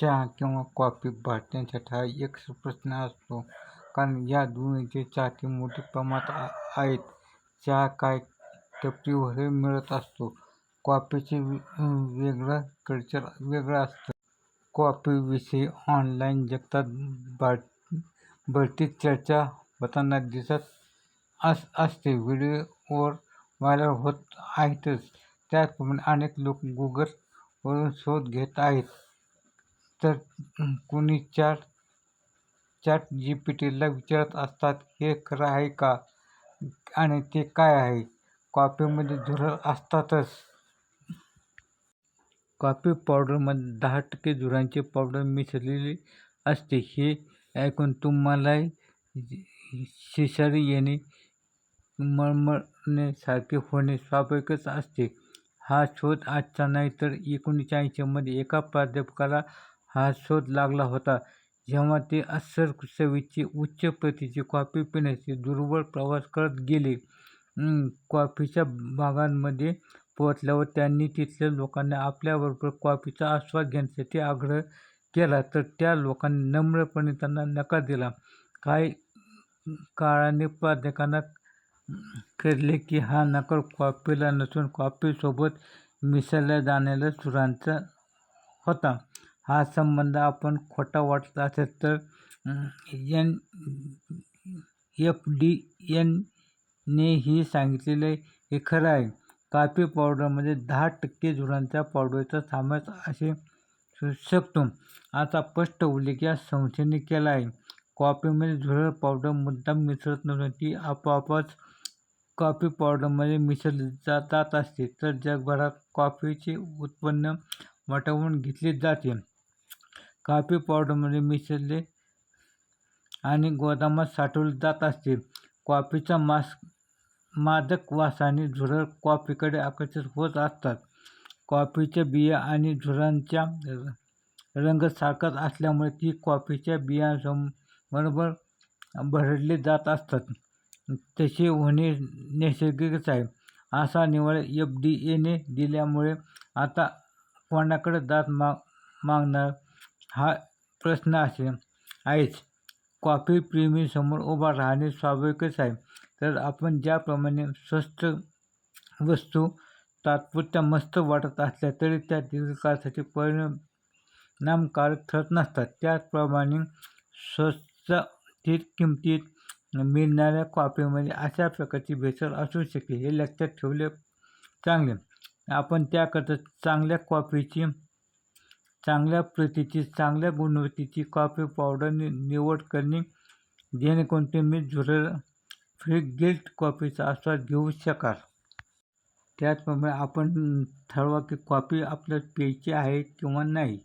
चहा किंवा कॉफी भारतीयांसाठी हा एक प्रश्न असतो कारण या दोन्हीचे चाहते मोठ्या प्रमाणात आहेत. चहा काय टपरीवरही मिळत असतो. कॉफीचे वेगळं कल्चर वेगळं असतं. कॉफीविषयी ऑनलाईन जगतात बरीच चर्चा होताना दिसत असते. व्हिडिओवर व्हायरल होत आहेतच. त्याचप्रमाणे अनेक लोक गुगलवरून शोध घेत आहेत. तर कुणी चॅट टीला विचारत असतात. हे खरं आहे का? आणि ते काय आहे? कॉपीमध्ये झुरळ असतातच. कॉपी पावडरमध्ये दहा टक्के झुरळांची पावडर मिसळलेली असते. हे ऐकून तुम्हालाही शिसारी येणे, मळमळण्यासारखे होणे स्वाभाविकच असते. हा शोध आजचा नाही तर एकोणीसशे ऐंशीमध्ये एका प्राध्यापकाला हा शोध लागला होता. जेव्हा ते अस्सल चवीची, उच्च प्रतीची कॉफी पिण्यासाठी दूरवर प्रवास करत गेले. कॉफीच्या बागांमध्ये पोहोचल्यावर त्यांनी तिथल्या लोकांना आपल्याबरोबर कॉफीचा आस्वाद घेण्यासाठी आग्रह केला तर त्या लोकांनी नम्रपणे त्यांना नकार दिला. काही काळाने प्राध्यापकांना कळले की हा नकार कॉफीला नसून कॉफीसोबत मिसळल्या जाणाऱ्या सुरांचा होता. हा संबंध आपण खोटा वाटत असेल तर एन एफ डी एनने ही सांगितलेलं हे खरं आहे. कॉफी पावडरमध्ये दहा टक्के झुरांच्या पावडरचा समावेश असे शकतो, आता स्पष्ट उल्लेख या संस्थेने केला आहे. कॉफीमध्ये झुरळ पावडर मुद्दाम मिसळत नसून ती आपोआपच कॉफी पावडरमध्ये मिसळली जात असते. तर जगभरात कॉफीचे उत्पन्न वाटवून घेतले जाते. कॉफी पावडरमध्ये म्हणजे मिसळले आणि गोदामात साठवली जात असते. कॉफीचा मास मादक वासाने झुरळ कॉफीकडे आकर्षित होत असतात. कॉफीच्या बिया आणि झुरांच्या रंग सारखाच असल्यामुळे ती कॉफीच्या बियांबरोबर भरडले जात असतात. तसे होणे नैसर्गिकच आहे, असा निवड एफ डी एने दिल्यामुळे आता कोणाकडे दात माग मागणार हा प्रश्न असे आहेच. कॉफीप्रेमींसमोर उभा राहणे स्वाभाविकच आहे. तर आपण ज्याप्रमाणे स्वस्त वस्तू तात्पुरत्या मस्त वाटत असल्या तरी त्या दीर्घकाळासाठी परिणामकारक ठरत नसतात, त्याचप्रमाणे स्वस्त थेट किमतीत मिळणाऱ्या कॉफीमध्ये अशा प्रकारची भेसळ असू शकते, हे लक्षात ठेवले चांगले. आपण त्याकरता चांगल्या कॉफीची, चांगल्या प्रतीची, चांगल्या गुणवत्तेची कॉफी पावडर नि निवड करणे जेणेकरून तुम्ही झुरळ फ्री गिल्ट कॉफीचा आस्वाद घेऊ शकाल. त्याचप्रमाणे आपण ठरवा की कॉफी आपल्याला प्यायची आहे किंवा नाही.